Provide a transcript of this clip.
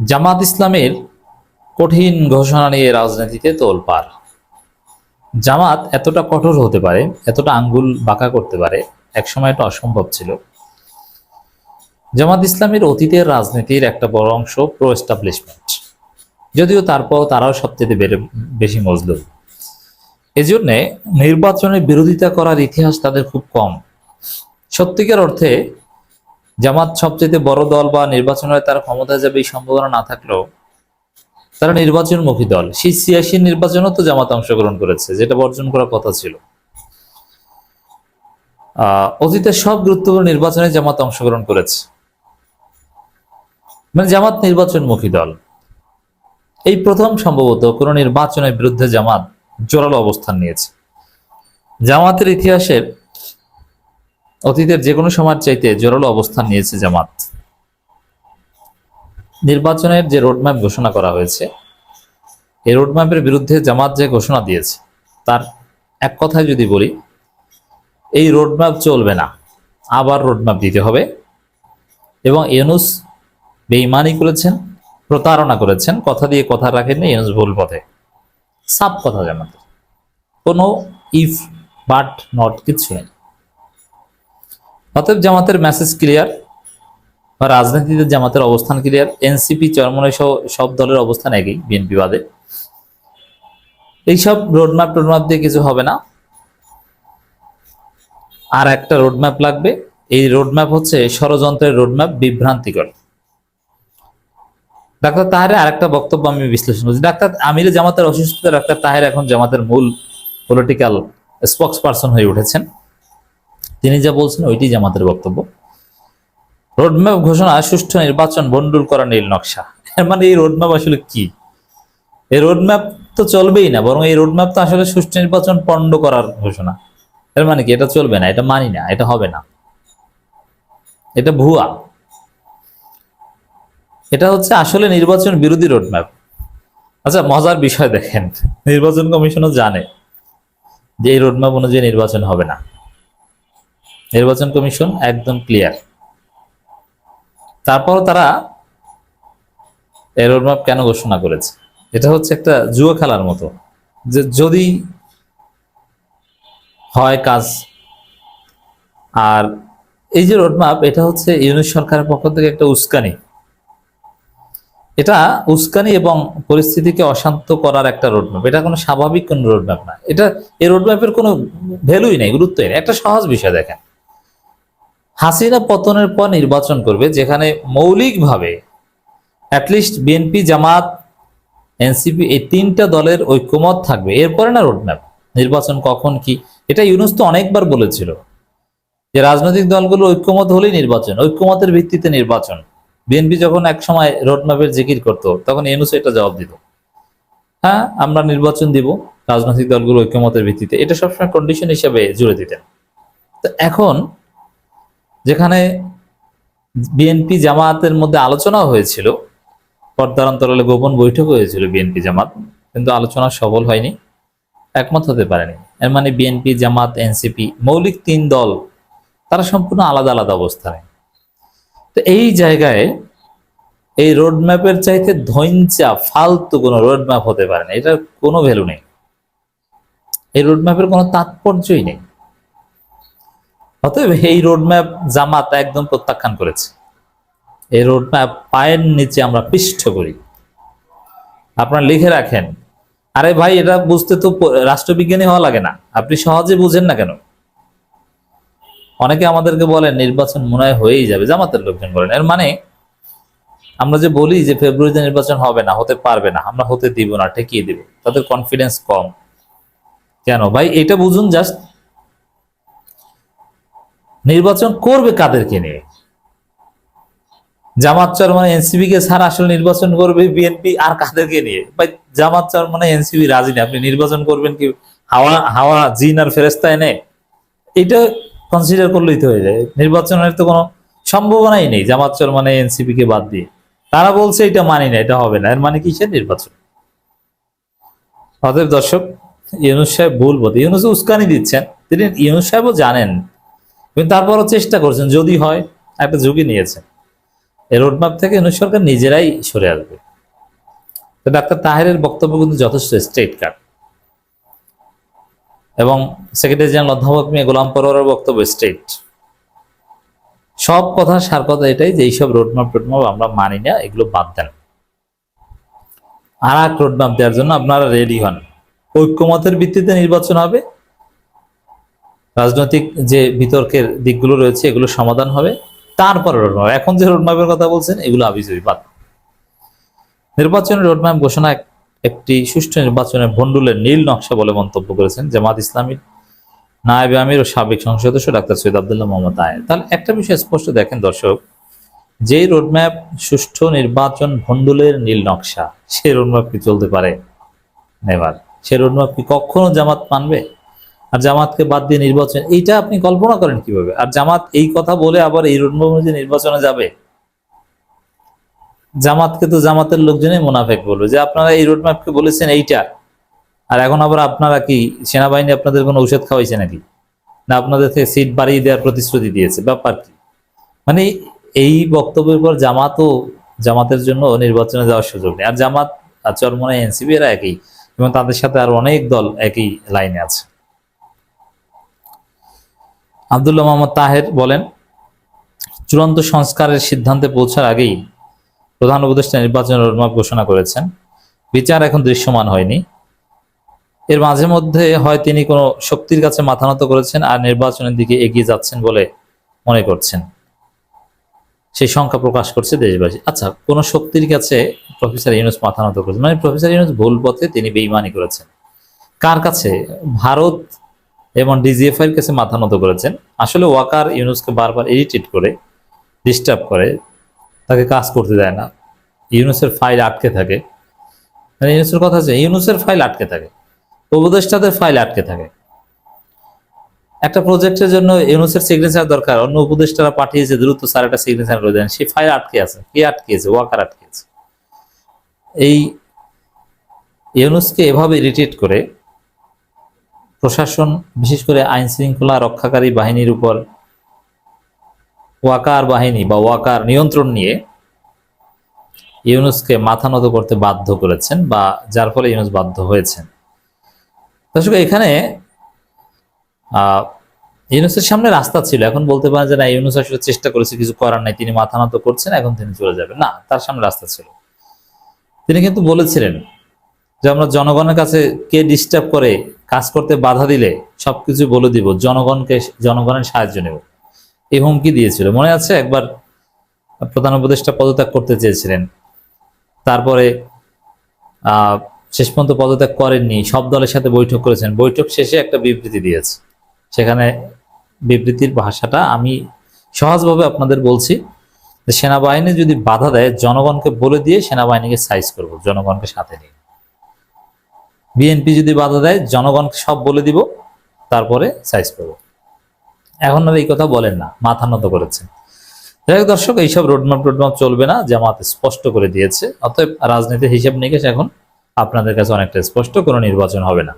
জামাত ইসলামের কঠিন ঘোষণা নিয়ে রাজনীতিতে তোলপাড়। জামাত এতটা কঠোর হতে পারে, এতটা আঙ্গুল বাঁকা করতে পারে, একসময় এটা অসম্ভব ছিল। জামাত ইসলামের অতীতের রাজনীতির একটা বড় অংশ প্রো এস্টাবলিশমেন্ট যদিও তারপর তারাও সবচেয়ে বেশি মজলুম। এজন্যে নির্বাচনের বিরোধিতা করার ইতিহাস তাদের খুব কম। সত্যিকার অর্থে জামাত সবচেয়ে বড় দল বা নির্বাচন তার ক্ষমতায় যাবে এই সম্ভাবনা না থাকলেও তারা নির্বাচনমুখী দল। সেই সিয়াসি নির্বাচনও তো জামাত অংশগ্রহণ করেছে যেটা বর্জন করার কথা ছিল। আহ, অতীতের সব গুরুত্বপূর্ণ নির্বাচনে জামাত অংশগ্রহণ করেছে। মানে জামাত নির্বাচনমুখী দল। এই প্রথম সম্ভবত কোন নির্বাচনের বিরুদ্ধে জামাত জোরালো অবস্থান নিয়েছে। জামাতের ইতিহাসের অতীতের যে কোনো সময়ের চাইতে জোরালো অবস্থান নিয়েছে জামাত। নির্বাচনের যে রোডম্যাপ ঘোষণা করা হয়েছে, এই রোডম্যাপের বিরুদ্ধে জামাত যে ঘোষণা দিয়েছে, তার এক কথায় যদি বলি, এই রোডম্যাপ চলবে না, আবার রোডম্যাপ দিতে হবে। এবং ইউনুস বেইমানি করেছেন, প্রতারণা করেছেন, কথা দিয়ে কথা রাখেননি, ইউনুস ভুল পথে। সাপ কথা জামাতের। কোনো ইফ বাট নট কিছু নেই। অতএব জামাতের মেসেজ ক্লিয়ার বা রাজনীতিতে জামাতের অবস্থান ক্লিয়ার এনসিপি চরমনে সহ সব দলের অবস্থান একই বিএনপি বাদে। এইসব রোডম্যাপ টোডম্যাপ দিয়ে কিছু হবে না। আর একটা রোডম্যাপ লাগবে। এই রোডম্যাপ হচ্ছে ষড়যন্ত্রের রোডম্যাপ বিভ্রান্তিকর। ডাক্তার তাহের আরেকটা বক্তব্য আমি বিশ্লেষণ করছি। ডাক্তার আমিরে জামাতের অসুস্থতা, ডাক্তার তাহের এখন জামাতের মূল পলিটিক্যাল স্পোক্স পার্সন হয়ে উঠেছেন। তিনি যা বলছেন ওইটি জামাতের বক্তব্য। রোডম্যাপ ঘোষণা, সুষ্ঠু নির্বাচন বন্ডুল করা নীল নকশা। মানে এই রোডম্যাপ আসলে কি? এই রোডম্যাপ তো চলবেই না, বরং এই রোডম্যাপ তো আসলে সুষ্ঠু নির্বাচন পণ্ড করার ঘোষণা। এর মানে কি? এটা চলবে না, এটা মানি না, এটা হবে না। এটা ভুয়া। এটা হচ্ছে আসলে নির্বাচন বিরোধী রোডম্যাপ। আচ্ছা মজার বিষয় দেখেন। নির্বাচন কমিশনও জানে যে এই রোডম্যাপ অনুযায়ী নির্বাচন হবে না। নির্বাচন কমিশন একদম ক্লিয়ার তারপর তারা এই রোডম্যাপ কেন ঘোষণা করেছে? এটা হচ্ছে একটা জুয়া খেলার মতো। যে যদি হয় কাজ, আর এই যে রোডম্যাপ এটা হচ্ছে ইউনিট সরকারের পক্ষ থেকে একটা উস্কানি। এটা উস্কানি এবং পরিস্থিতিকে অশান্ত করার একটা রোডম্যাপ এটা কোনো স্বাভাবিক কোনো রোডম্যাপ না। এটা, এই রোডম্যাপের কোনো ভ্যালুই নেই, গুরুত্বই নেই। একটা সহজ বিষয় দেখেন। হাসিনা পতনের পর নির্বাচন করবে, যেখানে মৌলিকভাবে অ্যাটলিস্ট বিএনপি জামাত এনসিপি এই তিনটা দলের ঐক্যমত থাকবে। এরপরে না রোডম্যাপ নির্বাচন কখন কি? এটা ইউনুস তো অনেকবার বলেছিল যে রাজনৈতিক দলগুলো ঐক্যমত হলেই নির্বাচন, ঐক্যমতের ভিত্তিতে নির্বাচন। বিএনপি যখন এক সময় রোডম্যাপের জিকির করতো, তখন ইউনুস এটা জবাব দিত। হ্যাঁ আমরা নির্বাচন দিব রাজনৈতিক দলগুলো ঐক্যমতের ভিত্তিতে, এটা সবসময় কন্ডিশন হিসেবে জুড়ে দিতেন। তো এখন যেখানে বিএনপি জামাতের মধ্যে আলোচনাও হয়েছিল। পর্দার অন্তরালে গোপন বৈঠক হয়েছিল বিএনপি জামাত, কিন্তু আলোচনা সফল হয়নি, একমত হতে পারেনি। এর মানে বিএনপি, জামাত, এনসিপি, মৌলিক তিন দল, তারা সম্পূর্ণ আলাদা আলাদা অবস্থানে। তো এই জায়গায় এই রোডম্যাপের চাইতে ধৈঞ্চা ফালতু কোনো রোডম্যাপ হতে পারে না, এটার কোনো ভ্যালু নেই। এই রোডম্যাপের কোনো তাৎপর্যই নেই। অতএব এই রোডম্যাপ জামাত একদম প্রত্যাখ্যান করেছে। এই রোডম্যাপ পায়ের নিচে আমরা পিষ্ঠ করি। আপনারা লিখে রাখেন, আরে ভাই, এটা বুঝতে তো রাষ্ট্রবিজ্ঞানী হওয়া লাগে না। আপনি সহজে বুঝেন না কেন? অনেকে আমাদেরকে বলেন, নির্বাচন মনে হয় হয়েই যাবে। জামাতের লোকজন বলেন, এর মানে আমরা যে বলি যে ফেব্রুয়ারিতে নির্বাচন হবে না, হতে পারবে না, আমরা হতে দিব না, ঠেকিয়ে দিব। তাদের কনফিডেন্স কম। কেন? ভাই, এটা বুঝুন জাস্ট নির্বাচন করবে কাদেরকে নিয়ে? জামাত চরমানে এনসিবি কে ছাড়া আসলে নির্বাচন করবে বিএনপি আর কাদেরকে নিয়ে? ভাই, জামাত চরমানে এনসিবি রাজি না আপনি নির্বাচন করবেন কি হাওয়া হাওয়া জিন আর ফেরেস্তা এনে এটা কনসিডার করলেই তো হয়ে যায়। নির্বাচনের তো কোনো সম্ভাবনাই নেই জামাত চরমানে এনসিপি কে বাদ দিয়ে। তারা বলছে এটা মানি না, এটা হবে না। এর মানে কিসের নির্বাচন? অতএব দর্শক, ইউনুস সাহেব ভুল বলতে ইউনুস উস্কানি দিচ্ছেন। তিনি ইউনুস সাহেবও জানেন কিন্তু তারপরও চেষ্টা করছেন, যদি হয় একটা ঝুঁকি নিয়েছেন। এই রোডম্যাপ থেকে ইউনুস সরকার নিজেরাই সরে আসবে। তো ডাক্তার তাহেরের বক্তব্য কিন্তু যথেষ্ট স্ট্রেট কাট। এবং সেক্রেটারি জেনারেল অধ্যাপক মিয়া গোলাম পরোয়ারের বক্তব্য স্ট্রেট। সব কথা, সার কথা এটাই যে এইসব রোডম্যাপ টোডম্যাপ আমরা মানি না, এগুলো বাদ দেন। আর এক রোডম্যাপ দেওয়ার জন্য আপনারা রেডি হন। ঐক্যমতের ভিত্তিতে নির্বাচন হবে। রাজনৈতিক যে বিতর্কের দিকগুলো রয়েছে, এগুলো সমাধান হবে। তারপরে রোডম্যাপ এখন যে রোডম্যাপের কথা বলছেন, এগুলো আবিজবি বাদ। নির্বাচনের রোডম্যাপ ঘোষণা এক- একটি সুষ্ঠু নির্বাচনের ভণ্ডুলের নীল নকশা বলে মন্তব্য করেছেন জামাত ইসলামীর নায়েব আমির ও সাবেক সংসদ সদস্য ডাক্তার সৈয়দ আবদুল্লাহ মোহাম্মদ আয়ের তাহলে একটা বিষয় স্পষ্ট দেখেন দর্শক, যেই রোডম্যাপ সুষ্ঠু নির্বাচন ভণ্ডুলের নীল নকশা সে রোডম্যাপ কি চলতে পারে? নেবার সে রোডম্যাপ কি কখনো জামাত মানবে? আর জামাতকে বাদ দিয়ে নির্বাচন, এইটা আপনি কল্পনা করেন কীভাবে? আর জামাত এই কথা বলে আবার এই অনুযায়ী নির্বাচনে যাবে, জামাতকে তো জামাতের লোকজনই মুনাফেক বলবে। যে আপনারা এই রোডম্যাপকে বলেছেন এইটা, আর এখন আবার আপনারা কি সেনাবাহিনী আপনাদের কোনো ঔষধ খাওয়াইছে নাকি? না আপনাদের থেকে সিট বাড়িয়ে দেওয়ার প্রতিশ্রুতি দিয়েছে ব্যাপার কি মানে এই বক্তব্যের পর জামাতও, জামাতের জন্য নির্বাচনে যাওয়ার সুযোগ নেই। আর জামাত চরমনে এনসিপি এরা একই, এবং তাদের সাথে আর অনেক দল একই লাইনে আছে। আবদুল্লাহ মোহাম্মদ তাহের বলেন, চূড়ান্ত সংস্কারের সিদ্ধান্তে পৌঁছার আগেই প্রধান উপদেষ্টা নির্বাচনের রোডম্যাপ ঘোষণা করেছেন। বিচার এখন দৃশ্যমান হয়নি। এর মাঝে মধ্যে হয় তিনি কোনো শক্তির কাছে মাথা নত করেছেন আর নির্বাচনের দিকে এগিয়ে যাচ্ছেন বলে মনে করছেন। সেই সংখ্যা প্রকাশ করছে দেশবাসী। আচ্ছা কোন শক্তির কাছে প্রফেসর ইউনুস মাথা নত করেছেন? মানে প্রফেসর ইউনুস ভুল পথে তিনি বেইমানি করেছেন। কার কাছে? ভারত এবং ডিজিএফআই এর কাছে মাথা নত করেছেন। আসলে ওয়াকার ইউনুসকে বারবার ইরিটেট করে ডিস্টার্ব করে, তাকে কাজ করতে দেয় না। ইউনুসের ফাইল আটকে থাকে। মানে ইউনুসের কথা আছে ইউনুসের ফাইল আটকে থাকে। উপদেষ্টাদের ফাইল আটকে থাকে। একটা প্রজেক্টের জন্য ইউনুসের সিগনেচার দরকার, অন্য উপদেষ্টারা পাঠিয়েছে, দ্রুত স্যার একটা সিগনেচার করে দেন। সেই ফাইল আটকে আছে। কে আটকেছে? ওয়াকার আটকেছে এই ইউনুসকে এভাবে ইরিটেট করে প্রশাসন, বিশেষ করে আইন শৃঙ্খলা রক্ষাকারী বাহিনীর উপর ওয়াকার বাহিনী বা ওয়াকার নিয়ন্ত্রণ নিয়ে ইউনুসকে মাথা নত করতে বাধ্য করেছেন বা যার ফলে ইউনুস বাধ্য হয়েছেন। দর্শক, এখানে ইউনুসের সামনে রাস্তা ছিল। এখন বলতে পারেন যে না, ইউনুস আসলে চেষ্টা করেছে, কিছু করার নাই, তিনি মাথা নত করছেন, এখন তিনি চলে যাবেন। না, তার সামনে রাস্তা ছিল। তিনি কিন্তু বলেছিলেন যে আমরা জনগণের কাছে কে ডিস্টার্ব করে, কাজ করতে বাধা দিলে সবকিছু বলে দিব, জনগণকে, জনগণের সাহায্য নেব। এই হুমকি দিয়েছিল। মনে আছে একবার প্রধান উপদেষ্টা পদত্যাগ করতে চেয়েছিলেন, তারপরে শেষ পর্যন্ত পদত্যাগ করেননি, সব দলের সাথে বৈঠক করেছেন। বৈঠক শেষে একটা বিবৃতি দিয়েছে। সেখানে বিবৃতির ভাষাটা আমি সহজভাবে আপনাদের বলছি সেনাবাহিনী যদি বাধা দেয়, জনগণকে বলে দিয়ে সেনাবাহিনীকে সাইজ করব, জনগণকে সাথে নিয়ে। বিএনপি যদি বাধা দেয় জনগণকে সব বলে দিব, তারপরে সাইজ করব। এখন আর এই কথা বলেন না, মাথা নত করেছেন। যাই দর্শক, এইসব রোডম্যাপ টোডম্যাপ চলবে না, জামাত স্পষ্ট করে দিয়েছে, অতএব রাজনীতির হিসাব নিকেশ এখন আপনাদের কাছে অনেকটা স্পষ্ট, কোনো নির্বাচন হবে না।